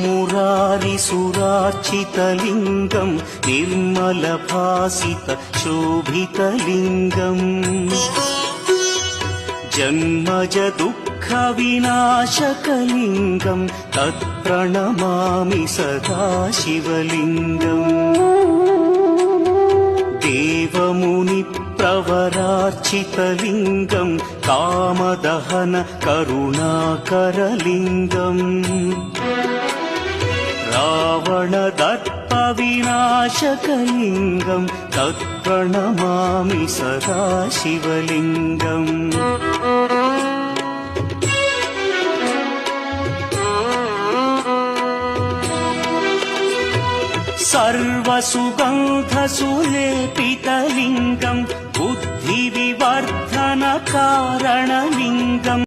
मुरारिसुरार्चितलिङ्गं निर्मलभासित शोभितलिङ्गम् जन्मज दुःखविनाशकलिङ्गं तत्प्रणमामि सदा शिवलिङ्गम् కవరార్చితలింగం కామదహన కరుణాకరలింగం రావణదర్పవినాశకలింగం తత్ప్రణమామి సదా శివలింగం సర్వసుగంధసులేపిత சாரணலிங்கம்